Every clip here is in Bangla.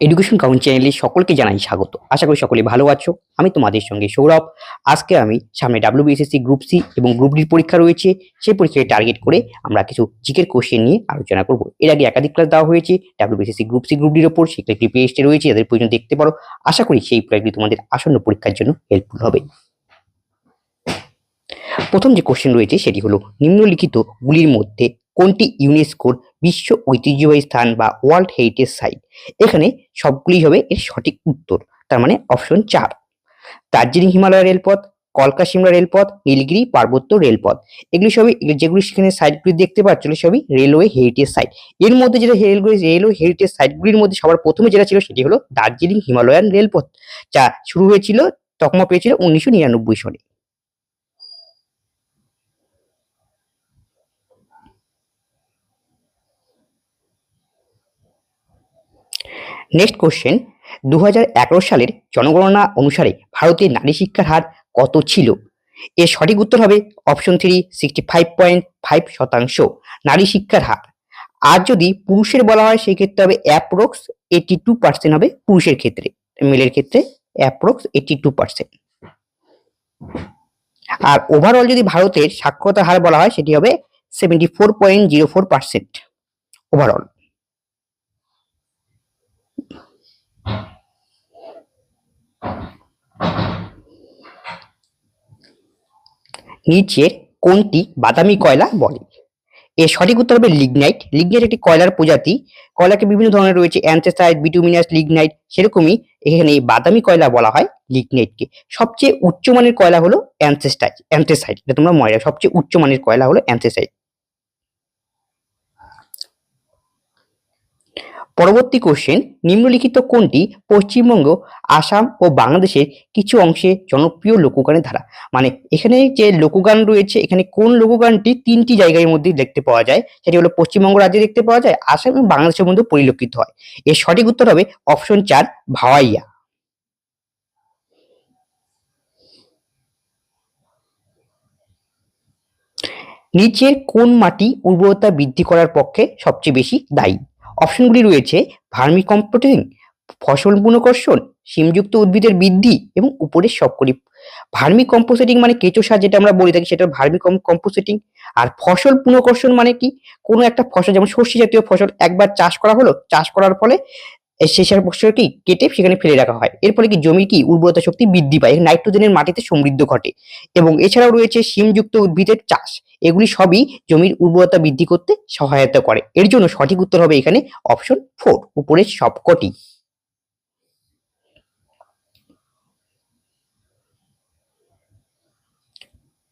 এডুকেশন কাউন্ট চ্যানেলে সকলকে জানাই স্বাগত। আশা করি সকলে ভালো আছো। আমি তোমাদের সঙ্গে সৌরভ। আজকে আমি সামনে ডাব্লিউবিএসএসসি গ্রুপ সি এবং গ্রুপ ডির পরীক্ষা রয়েছে। সেই পরীক্ষায় টার্গেট করে আমরা কিছু জিকের কোশ্চেন নিয়ে আলোচনা করব। এর আগে একাধিক ক্লাস দেওয়া হয়েছে। ডাব্লিউবিএসএসসি গ্রুপ সি গ্রুপ ডির ওপর সেগুলো একটি পেজটি রয়েছে। যাদের প্রয়োজন দেখতে পারো। আশা করি সেই প্রয়োগটি তোমাদের আসন্ন পরীক্ষার জন্য হেল্পফুল হবে। প্রথম যে কোশ্চেন রয়েছে সেটি হলো, নিম্নলিখিত গুলির মধ্যে কোনটি ইউনেস্কোর বিশ্ব ঐতিহ্যবাহী স্থান বা ওয়ার্ল্ড হেরিটেজ সাইট? এখানে সবগুলি হবে এর সঠিক উত্তর, তার মানে অপশন চার। দার্জিলিং হিমালয় রেলপথ কলকা সিমলা রেলপথ, নীলগিরি, পার্বত্য রেলপথ। এগুলি সবই যেগুলি সেখানে সাইটগুলি দেখতে পাচ্ছ সবই রেলওয়ে হেরিটেজ সাইট। এর মধ্যে যেটা রেলওয়ে রেলওয়ে হেরিটেজ সাইটগুলির মধ্যে সবার প্রথমে যেটা ছিল, সেটি হলো দার্জিলিং হিমালয়ান রেলপথ, যা শুরু হয়েছিল, তকমা পেয়েছিল উনিশশো নিরানব্বই সালে নেক্সট কোশ্চেন দু হাজার এগারো সালের জনগণনা অনুসারে ভারতের নারী শিক্ষার হার কত ছিল? এর সঠিক উত্তর হবে option three sixty five point five শতাংশ নারী শিক্ষার হার। আর যদি পুরুষের বলা হয় সেই ক্ষেত্রে হবে অ্যাপ্রক্স এইটি টু পার্সেন্ট হবে পুরুষের ক্ষেত্রে মেলের ক্ষেত্রে অ্যাপ্রক্স এইটি টু পার্সেন্ট আর ওভারঅল যদি ভারতের সাক্ষরতার হার বলা হয়, সেটি হবে seventy four point zero four percent overall নিচের কোনটি বাদামি কয়লা বলে? এর সঠিক উত্তর হবে লিগনাইট। লিগনাইট একটি কয়লার প্রজাতি। কয়লাকে বিভিন্ন ধরনের রয়েছে। Anthracite bituminous, lignite. সেরকমই এখানে বাদামি কয়লা বলা হয় লিগনাইটকে। সবচেয়ে উচ্চমানের কয়লা হলো অ্যান্থেস্টাইড অ্যান্থেসাইড এটা তোমরা মনে রাখো সবচেয়ে উচ্চমানের কয়লা হলো অ্যান্থেসাইড পরবর্তী কোশ্চেন নিম্নলিখিত কোনটি পশ্চিমবঙ্গ, আসাম ও বাংলাদেশের কিছু অংশে জনপ্রিয় লোকগানের ধারা? মানে এখানে যে লোকগান রয়েছে, এখানে কোন লোকগানটি তিনটি জায়গার মধ্যে দেখতে পাওয়া যায়? সেটি হলো পশ্চিমবঙ্গ রাজ্যে দেখতে পাওয়া যায়, আসাম এবং বাংলাদেশের মধ্যে পরিলক্ষিত হয়। এর সঠিক উত্তর হবে অপশন চার, ভাওয়াইয়া। নিচের কোন মাটি উর্বরতা বৃদ্ধি করার পক্ষে সবচেয়ে বেশি দায়ী? অপশনগুলি রয়েছে ভার্মি কম্পোস্টিং ফসল পুনকর্ষণ, সিমযুক্ত উদ্ভিদের বৃদ্ধি এবং উপরের সবকটি ভার্মি কম্পোস্টিং মানে কেঁচো সার যেটা আমরা বলে থাকি সেটা ভার্মি কম্পোস্টিং। আর ফসল পুনকর্ষণ মানে কি? কোনো একটা ফসল, যেমন সর্ষে জাতীয় ফসল, একবার চাষ করা হলো, চাষ করার ফলে শেষের ফসলকে কেটে সেখানে ফেলে রাখা হয়। এর ফলে কি জমির কি উর্বরতা শক্তি বৃদ্ধি পায়? নাইট্রোজেনের মাটিতে সমৃদ্ধ ঘটে। এবং এছাড়াও রয়েছে শিমযুক্ত উদ্ভিদের চাষ। এগুলি সবই জমির উর্বরতা বৃদ্ধি করতে সহায়তা করে। এর জন্য সঠিক উত্তর হবে এখানে অপশন ফোর উপরের সবকটি।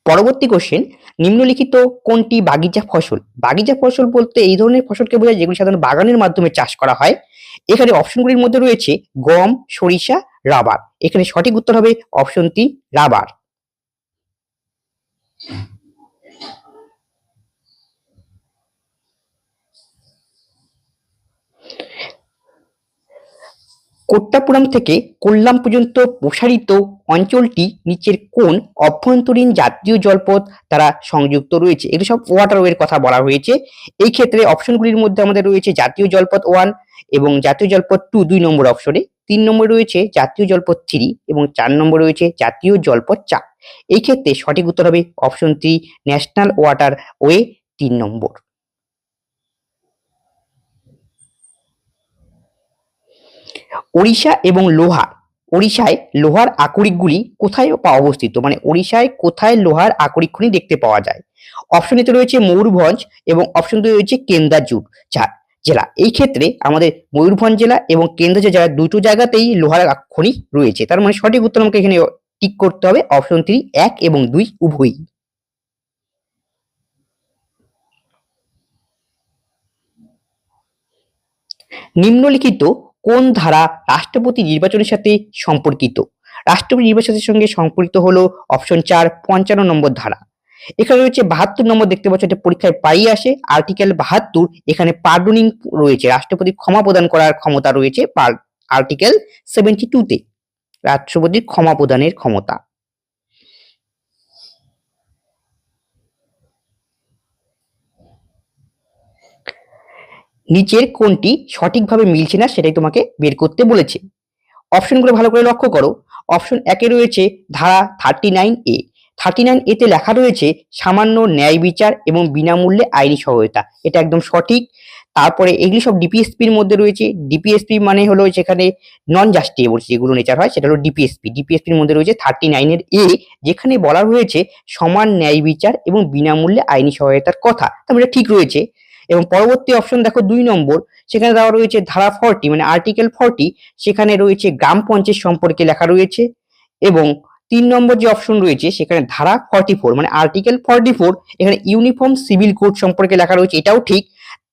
পরবর্তী কোশ্চেন নিম্নলিখিত কোনটি বাগিচা ফসল? বাগিচা ফসল বলতে এই ধরনের ফসলকে বোঝায় যেগুলি সাধারণত বাগানের মাধ্যমে চাষ করা হয়। এখানে অপশনগুলির মধ্যে রয়েছে গম, সরিষা, রাবার। এখানে সঠিক উত্তর হবে অপশন তিন, রাবার। কোট্টাপুরম থেকে কোল্লাম পর্যন্ত প্রসারিত অঞ্চলটি নিচের কোন অভ্যন্তরীণ জাতীয় জলপথ দ্বারা সংযুক্ত রয়েছে। এগুলো সব ওয়াটারওয়ের কথা বলা হয়েছে। এই ক্ষেত্রে অপশনগুলির মধ্যে আমাদের রয়েছে জাতীয় জলপথ ওয়ান এবং জাতীয় জলপথ টু দুই নম্বর অপশনে তিন নম্বরে রয়েছে জাতীয় জলপথ থ্রি এবং চার নম্বরে রয়েছে জাতীয় জলপথ চার। এই ক্ষেত্রে সঠিক উত্তর হবে option three national water way তিন নম্বর। ওড়িশা এবং লোহা। ওড়িশায় লোহার আকরিকগুলি কোথায় অবস্থিত? মানে ওড়িশায় কোথায় লোহার আকরিক খনি দেখতে পাওয়া যায়? অপশন এতে রয়েছে ময়ূরভঞ্জ এবং অপশন দুই রয়েছে কেন্দাজুর যা জেলা। এই ক্ষেত্রে আমাদের ময়ূরভঞ্জ জেলা এবং কেন্দ্রাজুর জেলা দুটো জায়গাতেই লোহার খনি রয়েছে, তার মানে সঠিক উত্তর আমাকে এখানে টিক করতে হবে। অপশন থ্রি এক এবং দুই উভয়ই। নিম্নলিখিত কোন ধারা রাষ্ট্রপতি নির্বাচনের সাথে সম্পর্কিত? রাষ্ট্রপতি নির্বাচনের সঙ্গে সম্পর্কিত হলো অপশন চার, পঞ্চান্ন নম্বর ধারা। এখানে রয়েছে বাহাত্তর নম্বর দেখতে পাচ্ছ, এটা পরীক্ষায় পাই আসে। আর্টিকেল বাহাত্তর, এখানে পার্ডনিং রয়েছে। রাষ্ট্রপতি ক্ষমা প্রদান করার ক্ষমতা রয়েছে আর্টিকেল সেভেন্টি টুতে রাষ্ট্রপতির ক্ষমা প্রদানের ক্ষমতা। নিচের কোনটি সঠিকভাবে মিলছে না সেটাই তোমাকে বের করতে বলেছে। অপশনগুলো ভালো করে লক্ষ্য করো। অপশন একে রয়েছে ধারা thirty nine A thirty nine এতে লেখা রয়েছে সামান্য ন্যায় বিচার এবং বিনামূল্যে আইনি সহায়তা। এটা একদম সঠিক। তারপরে এগুলি সব ডিপিএসপির মধ্যে রয়েছে। ডিপিএসপি মানে হলো যেখানে নন জাস্টিয়েবল যেগুলো নেচার হয় সেটা হলো ডিপিএসপি ডিপিএসপির মধ্যে রয়েছে থার্টি নাইনের এ যেখানে বলা রয়েছে সমান ন্যায় বিচার এবং বিনামূল্যে আইনি সহায়তার কথা। তাহলে ঠিক রয়েছে। এবং পরবর্তী অপশন দেখো দুই নম্বর, সেখানে দেওয়া রয়েছে ধারা ফর্টি মানে আর্টিকেল ফর্টি সেখানে রয়েছে গ্রাম পঞ্চায়েত সম্পর্কে লেখা রয়েছে এবং তিন নম্বর যে অপশন রয়েছে, সেখানে ধারা ফর্টি ফোর মানে আর্টিকেল ফর্টি ফোর এখানে ইউনিফর্ম সিভিল কোড সম্পর্কে লেখা রয়েছে, এটাও ঠিক।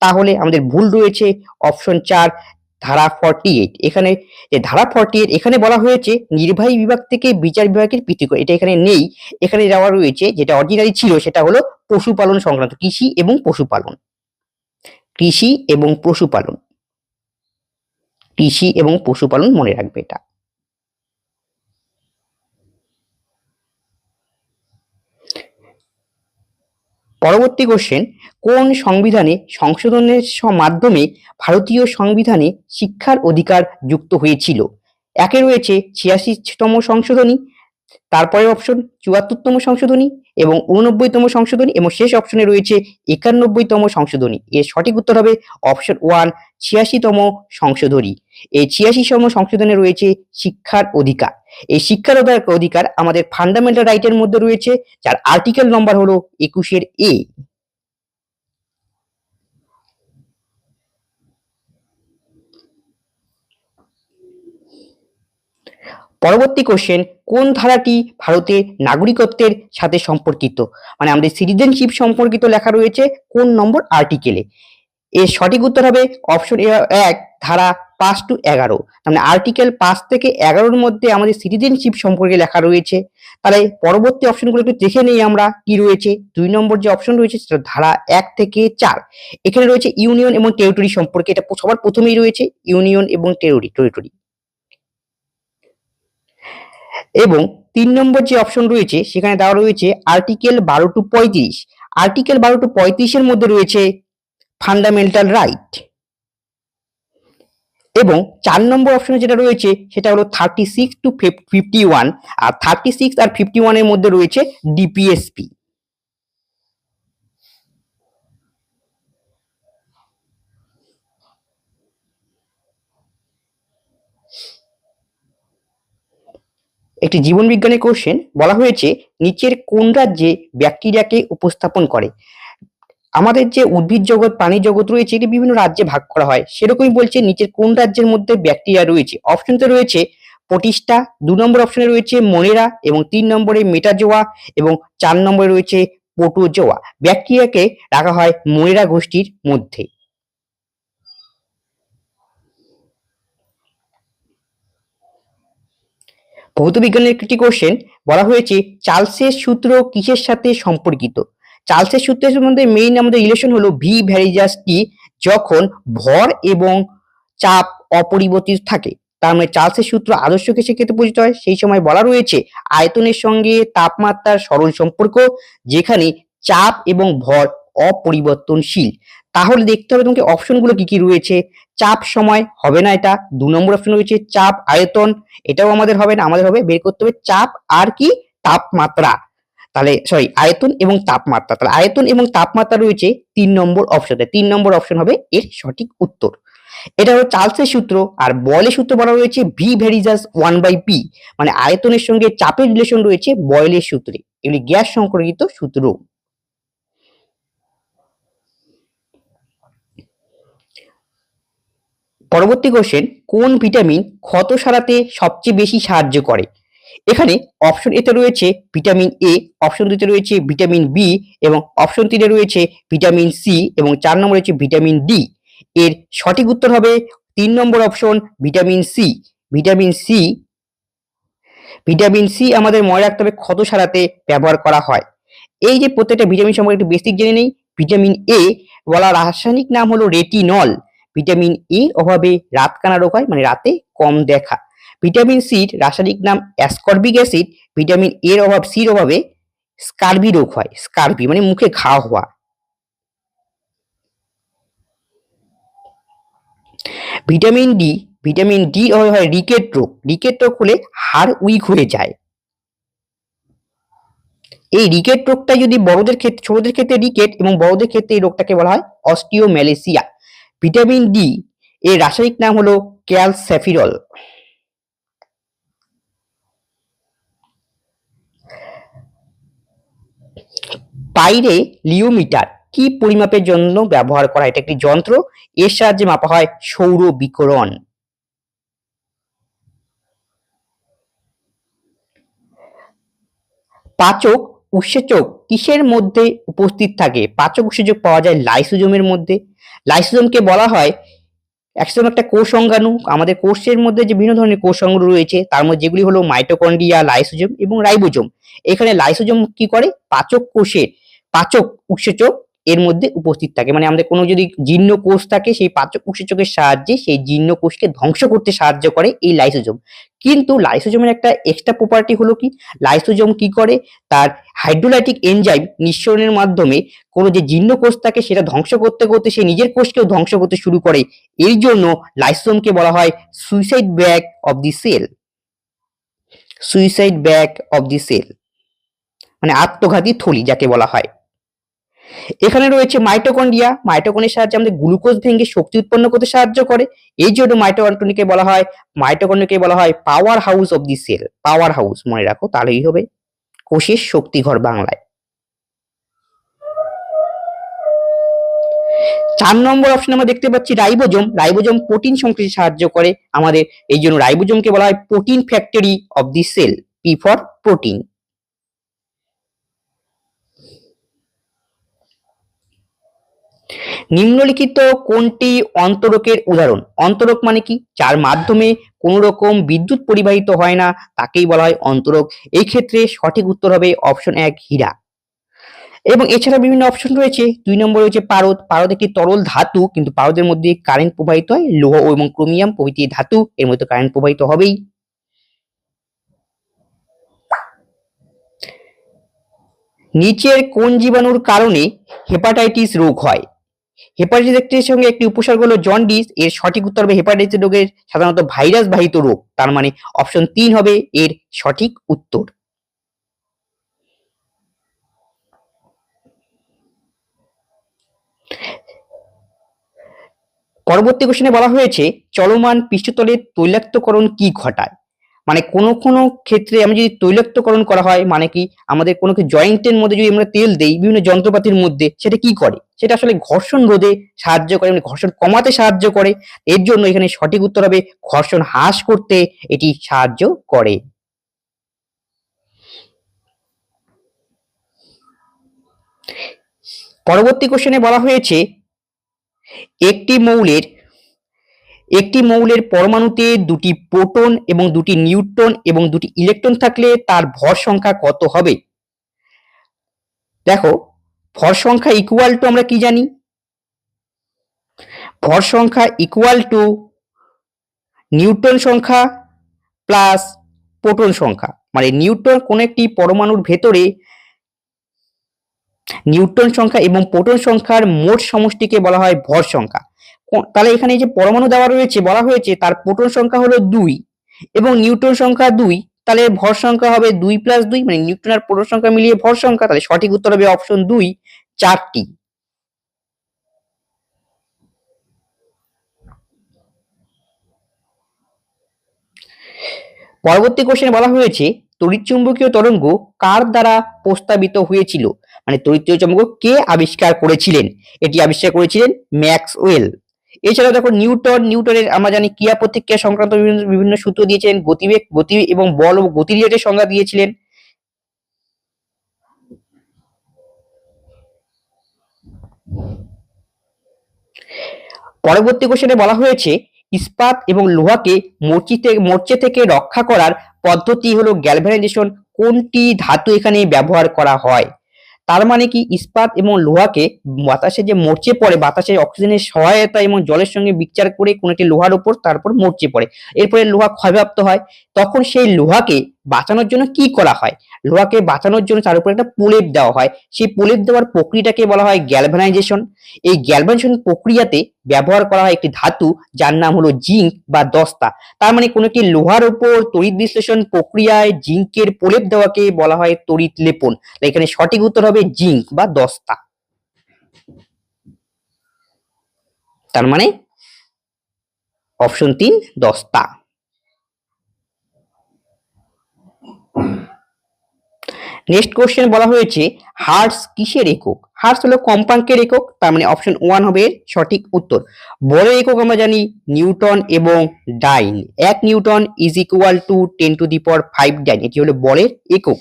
তাহলে আমাদের ভুল রয়েছে অপশন চার, ধারা ফর্টি এইট এখানে যে ধারা ফর্টি এইট এখানে বলা হয়েছে নির্বাহী বিভাগ থেকে বিচার বিভাগের পৃথক এটা এখানে নেই। এখানে যাওয়া রয়েছে, যেটা অরিজিনালি ছিল, সেটা হলো পশুপালন সংক্রান্ত, কৃষি এবং পশুপালন। কৃষি এবং পশুপালন। কৃষি এবং পশুপালন মনে রাখবে এটা। পরবর্তী কোশ্চেন কোন সংবিধানে সংশোধনের মাধ্যমে ভারতীয় সংবিধানে শিক্ষার অধিকার যুক্ত হয়েছিল? একে রয়েছে ছিয়াশিতম সংশোধনী, তারপরে অপশন চুয়াত্তরতম সংশোধনী এবং উননব্বইতম সংশোধনী এবং শেষ অপশনে রয়েছে একানব্বইতম সংশোধনী। এর সঠিক উত্তর হবে অপশন ওয়ান ছিয়াশিতম সংশোধনী। এই ছিয়াশিতম সংশোধনে রয়েছে শিক্ষার অধিকার। এই শিক্ষার অধিকার- আমাদের ফান্ডামেন্টাল রাইটের মধ্যে রয়েছে, যার আর্টিকেল নম্বর হলো একুশের এ পরবর্তী কোশ্চেন কোন ধারাটি ভারতের নাগরিকত্বের সাথে সম্পর্কিত? মানে আমাদের সিটিজেনশিপ সম্পর্কিত লেখা রয়েছে কোন নম্বর আর্টিকেলে এর সঠিক উত্তর হবে অপশন এক, ধারা পাঁচ টু এগারো। মানে আর্টিকেল পাঁচ থেকে এগারোর মধ্যে আমাদের সিটিজেনশিপ সম্পর্কে লেখা রয়েছে। তাহলে পরবর্তী অপশনগুলো একটু দেখে নেই আমরা কি রয়েছে। দুই নম্বর যে অপশন রয়েছে সেটা ধারা এক থেকে চার। এখানে রয়েছে ইউনিয়ন এবং টেরিটরি সম্পর্কে। এটা সবার প্রথমেই রয়েছে ইউনিয়ন এবং টেরিটরি টেরিটরি এবং তিন নম্বর যে অপশন রয়েছে, সেখানে দেওয়া রয়েছে আর্টিকেল বারো টু পঁয়ত্রিশ। আর্টিকেল বারো টু পঁয়ত্রিশের মধ্যে রয়েছে ফান্ডামেন্টাল রাইট এবং চার নম্বর অপশনে যেটা রয়েছে, সেটা হলো thirty six to fifty one R thirty six আর ফিফটি ওয়ানের মধ্যে রয়েছে ডিপিএসপি একটি জীবন বিজ্ঞানের কোশ্চেন বলা হয়েছে, নিচের কোন রাজ্যে ব্যাকটেরিয়াকে উপস্থাপন করে? আমাদের যে উদ্ভিদ জগৎ, প্রাণী জগৎ রয়েছে, এটি বিভিন্ন রাজ্যে ভাগ করা হয়। সেরকমই বলছে, নিচের কোন রাজ্যের মধ্যে ব্যাকটেরিয়া রয়েছে? অপশনতে রয়েছে, প্রতিষ্ঠা, দু নম্বর অপশনে রয়েছে মনেরা এবং তিন নম্বরে মেটাজোয়া এবং চার নম্বরে রয়েছে পোটোজোয়া ব্যাকটেরিয়াকে রাখা হয় মনেরা গোষ্ঠীর মধ্যে। ভৌত বিজ্ঞানের একটি কোশ্চেন বলা হয়েছে, চার্লসের সূত্র কিসের সাথে সম্পর্কিত? চার্লসের সূত্রের মধ্যে মেইন আমাদের রিলেশন হলো ভি ভ্যারিজাস টি যখন ভর এবং চাপ অপরিবর্তিত থাকে। তার মানে চার্লসের সূত্র আদর্শ কিসের ক্ষেত্রে পরিচিত হয়। সেই সময় বলা রয়েছে, আয়তনের সঙ্গে তাপমাত্রার সরল সম্পর্ক যেখানে চাপ এবং ভর অপরিবর্তনশীল। তাহলে দেখতে হবে তোমাকে অপশনগুলো কি কি রয়েছে। চাপ সময় হবে না এটা। দু নম্বর অপশন রয়েছে চাপ আয়তন। এটাও আমাদের হবে না, আমাদের হবে বের করতে হবে চাপ আর কি তাপমাত্রা। তাহলে সরি আয়তন এবং তাপমাত্রা। তাহলে আয়তন এবং তাপমাত্রা রয়েছে তিন নম্বর অপশনে তিন নম্বর অপশন হবে এর সঠিক উত্তর। এটা হলো চার্লসের সূত্র আর বয়েলের সূত্র বলা রয়েছে V varies as one by P মানে আয়তনের সঙ্গে চাপের রিলেশন রয়েছে বয়েলের সূত্রে। এগুলি গ্যাস সম্পর্কিত সূত্র। পরবর্তী কোশ্চেন কোন ভিটামিন ক্ষত সারাতে সবচেয়ে বেশি সাহায্য করে? এখানে অপশন এতে রয়েছে ভিটামিন এ অপশন দুতে রয়েছে ভিটামিন বি এবং অপশন তিনে রয়েছে ভিটামিন সি এবং চার নম্বর রয়েছে ভিটামিন ডি এর সঠিক উত্তর হবে তিন নম্বর option vitamin C vitamin C vitamin C আমাদের মনে রাখতে হবে ক্ষত সারাতে ব্যবহার করা হয়। এই যে প্রত্যেকটা ভিটামিন সম্পর্কে একটু বেসিক জেনে নেই। ভিটামিন এ বলা রাসায়নিক নাম হলো রেটিনল ভিটামিন এ অভাবে রাতকানা রোগ হয় মানে রাতে কম দেখা। ভিটামিন সির রাসায়নিক নাম অ্যাসকর্বিক অ্যাসিড ভিটামিন এর অভাব সির অভাবে স্কারবি রোগ হয় স্কারবি মানে মুখে ঘা হওয়া। ভিটামিন ডি ভিটামিন ডি হয় হয় রিকেট রোগ। রিকেট রোগ হলে হাড় উইক হয়ে যায়। এই রিকেট রোগটা যদি বড়দের ক্ষেত্রে, ছোটদের ক্ষেত্রে রিকেট এবং বড়দের ক্ষেত্রে এই রোগটাকে বলা হয় অস্টিওম্যালেসিয়া ভিটামিন ডি, এর রাসায়নিক নাম হলো ক্যালস্যাফিরল পাইরে লিওমিটার, কি পরিমাপের জন্য ব্যবহার করা এটা একটি যন্ত্র, এর সাহায্যে মাপা হয় সৌর বিকিরণ। পাচক উৎসেচক, কিসের মধ্যে উপস্থিত থাকে? পাচক উৎসেচক পাওয়া যায় লাইসোজোমের মধ্যে। লাইসোজোমকে বলা হয় একসময় একটা কোষ অঙ্গাণু আমাদের কোষের মধ্যে যে বিভিন্ন ধরনের কোষ অঙ্গাণু রয়েছে, তার মধ্যে যেগুলি হলো মাইটোকন্ড্রিয়া, লাইসোজোম এবং রাইবোজোম। এখানে লাইসোজোম কি করে? পাচক কোষের, পাচক উৎসেচক এর মধ্যে উপস্থিত থাকে। মানে আমাদের কোনো যদি জীর্ণ কোষ থাকে, সেই পাচক উৎসেচকের সাহায্যে সেই জীর্ণ কোষকে ধ্বংস করতে সাহায্য করে এই লাইসোজোম কিন্তু লাইসোজোমের একটা এক্সট্রা প্রপার্টি হলো কি? লাইসোজোম কি করে? তার হাইড্রোলাইটিক এনজাইম নিঃসরণের মাধ্যমে কোনো যে জীর্ণ কোষ থাকে, সেটা ধ্বংস করতে করতে সে নিজের কোষকেও ধ্বংস করতে শুরু করে। এর জন্য লাইসোজোমকে বলা হয় suicide bag of the cell suicide bag of the cell মানে আত্মঘাতী থলি যাকে বলা হয়। এখানে রয়েছে মাইটোকন্ড্রিয়া মাইটোকন্ড্রিয়ার সাহায্যে আমাদের গ্লুকোজ ভেঙে শক্তি উৎপন্ন করতে সাহায্য করে। এই জন্য মাইটোকন্ড্রিয়াকে বলা হয় মাইটোকন্ড্রিয়াকে বলা হয় power house of the cell power house মনে রাখো, তাহলেই হবে কোষের শক্তিঘর বাংলায়। চার নম্বর অপশন আমরা দেখতে পাচ্ছি রাইবোজোম। রাইবোজোম প্রোটিন সংশ্লেষে সাহায্য করে আমাদের, এই জন্য রাইবোজোমকে বলা হয় protein factory of the cell P for protein নিম্নলিখিত কোনটি অন্তরকের উদাহরণ? অন্তরক মানে কি? যার মাধ্যমে কোনো রকম বিদ্যুৎ পরিবাহিত হয় না, তাকেই বলা হয় অন্তরক। এই ক্ষেত্রে সঠিক উত্তর হবে অপশন এক, হীরা। এবং এছাড়া বিভিন্ন অপশন রয়েছে। দুই নম্বর রয়েছে পারদ। পারদ একটি তরল ধাতু, কিন্তু পারদের মধ্যে কারেন্ট প্রবাহিত হয়, লৌহ এবং ক্রোমিয়াম প্রভৃতি ধাতু, এর মধ্যে কারেন্ট প্রবাহিত হবেই। নিচের কোন জীবাণুর কারণে হেপাটাইটিস রোগ হয়? হেপাটাইটিসের সঙ্গে একটি উপসর্গ হলো জন্ডিস। এর সঠিক উত্তর হবে হেপাটাইটিস রোগের সাধারণত ভাইরাস বাহিত রোগ। তার মানে অপশন তিন হবে এর সঠিক উত্তর। পরবর্তী কোশ্চেনে বলা হয়েছে, চলমান পৃষ্ঠতলের তৈলাক্তকরণ কি ঘটায়? মানে কোনো কোনো ক্ষেত্রে আমি যদি তৈলাক্তকরণ করা হয় মানে কি আমাদের কোনো জয়েন্টের মধ্যে যদি আমরা তেল দেই, বিভিন্ন যন্ত্রপাতির মধ্যে, সেটা কি করে? সেটা আসলে ঘর্ষণ রোধে সাহায্য করে মানে ঘর্ষণ কমাতে সাহায্য করে। এর জন্য এখানে সঠিক উত্তর হবে ঘর্ষণ হ্রাস করতে এটি সাহায্য করে। পরবর্তী কোশ্চেনে বলা হয়েছে, একটি মৌলের একটি মৌলের পরমাণুতে দুটি প্রোটন এবং দুটি নিউট্রন এবং দুটি ইলেকট্রন থাকলে তার ভর সংখ্যা কত হবে? দেখো, ভর সংখ্যা ইকুয়াল টু আমরা কি জানি? ভর সংখ্যা ইকুয়াল টু নিউট্রন সংখ্যা প্লাস প্রোটন সংখ্যা। মানে নিউট্রন কোন একটি পরমাণুর ভেতরে নিউট্রন সংখ্যা এবং প্রোটন সংখ্যার মোট সমষ্টিকে বলা হয় ভর সংখ্যা। তাহলে এখানে যে পরমাণু দেওয়া রয়েছে, বলা হয়েছে তার প্রোটন সংখ্যা হলো দুই এবং নিউট্রন সংখ্যা দুই, তাহলে ভর সংখ্যা হবে দুই প্লাস দুই মানে নিউট্রন আর প্রোটন সংখ্যা মিলিয়ে ভর সংখ্যা, তাহলে সঠিক উত্তর হবে অপশন দুই, চারটি। পরবর্তী কোশ্চেনে বলা হয়েছে তড়িৎচুম্বকীয় তরঙ্গ কার দ্বারা প্রস্তাবিত হয়েছিল? মানে তড়িৎ চুম্বক কে আবিষ্কার করেছিলেন? এটি আবিষ্কার করেছিলেন ম্যাক্সওয়েল। এছাড়াও দেখো নিউটন, নিউটনের আমরা জানি ক্রিয়া প্রতিক্রিয়া সংক্রান্ত বিভিন্ন বিভিন্ন সূত্র দিয়েছিলেন, গতিবেগ, গতি এবং বল ও গতি রিলেটেড সংজ্ঞা দিয়েছিলেন। পরবর্তী কোশ্চেনে বলা হয়েছে, ইস্পাত এবং লোহাকে মরচিতে মরচে থেকে রক্ষা করার পদ্ধতি হলো গ্যালভানাইজেশন কোনটি ধাতু এখানে ব্যবহার করা হয়? তার মানে কি ইস্পাত এবং লোহাকে বাতাসে যে মরচে পড়ে, বাতাসে অক্সিজেনের সহায়তা এবং জলের সঙ্গে বিচার করে কোনো একটি লোহার উপর তারপর মরচে পড়ে। এরপরে লোহা ক্ষয়প্রাপ্ত হয়, তখন সেই লোহাকে বাঁচানোর জন্য কি করা হয়? লোহাকে বাঁচানোর জন্য তার উপর একটা প্রলেপ দেওয়া হয়। সেই প্রলেপ দেওয়ার প্রক্রিয়াটাকে বলা হয় গ্যালভানাইজেশন এই গ্যালভানাইজেশন প্রক্রিয়াতে ব্যবহার করা হয় একটি ধাতু, যার নাম হলো জিঙ্ক বা দস্তা। তার মানে কোনো একটি লোহার উপর তড়িৎ বিশ্লেষণ প্রক্রিয়ায় জিঙ্কের প্রলেপ দেওয়াকে বলা হয় তড়িৎ লেপন। এখানে সঠিক উত্তর হবে জিঙ্ক বা দস্তা। তার মানে অপশন তিন, দস্তা। নেক্সট কোশ্চেন বলা হয়েছে হার্টস কিসের একক? হার্টস হলো কম্পাঙ্কের একক, তার মানে অপশন ওয়ান হবে সঠিক উত্তর। বড় একক আমরা জানি নিউটন এবং ডাইন। এক newton is equal to ten to the power five dyne, এটি হলো বলের একক।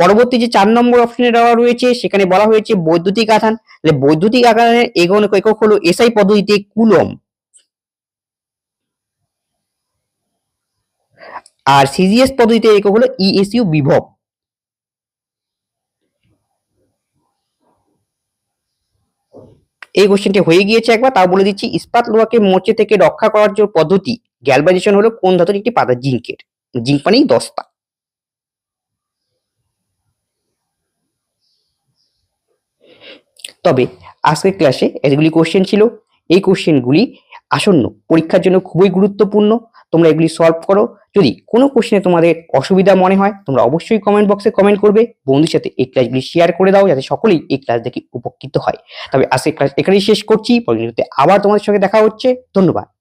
পরবর্তী যে চার নম্বর অপশনে দেওয়া রয়েছে, সেখানে বলা হয়েছে বৈদ্যুতিক আধান। তাহলে বৈদ্যুতিক আধানের একক একক হলো এসআই পদ্ধতিতে কুলম আর সিজিএস পদ্ধতিতে একক হলো ইএসইউ বিভব। এই কোশ্চেনটি হয়ে গিয়েছে একবার, তাও বলে দিচ্ছি, ইস্পাত লোহাকে মোচে থেকে রক্ষা করার যে পদ্ধতি, গ্যালভাইজেশন হলো কোন ধাতুর একটি পাতা? জিঙ্কের। জিঙ্ক মানেই দস্তা। তবে আজকের ক্লাসে এগুলি কোশ্চেন ছিল। এই কোশ্চেনগুলি আসন্ন পরীক্ষার জন্য খুবই গুরুত্বপূর্ণ। তোমরা এগুলি সলভ করো। যদি কোনো কোশ্চেনে তোমাদের অসুবিধা মনে হয়, তোমরা অবশ্যই কমেন্ট বক্সে কমেন্ট করবে। বন্ধুর সাথে এই ক্লাসগুলি শেয়ার করে দাও, যাতে সকলেই এই ক্লাস দেখে উপকৃত হয়। তবে আজকে ক্লাস এখানেই শেষ করছি। পরবর্তীতে আবার তোমাদের সঙ্গে দেখা হচ্ছে। ধন্যবাদ।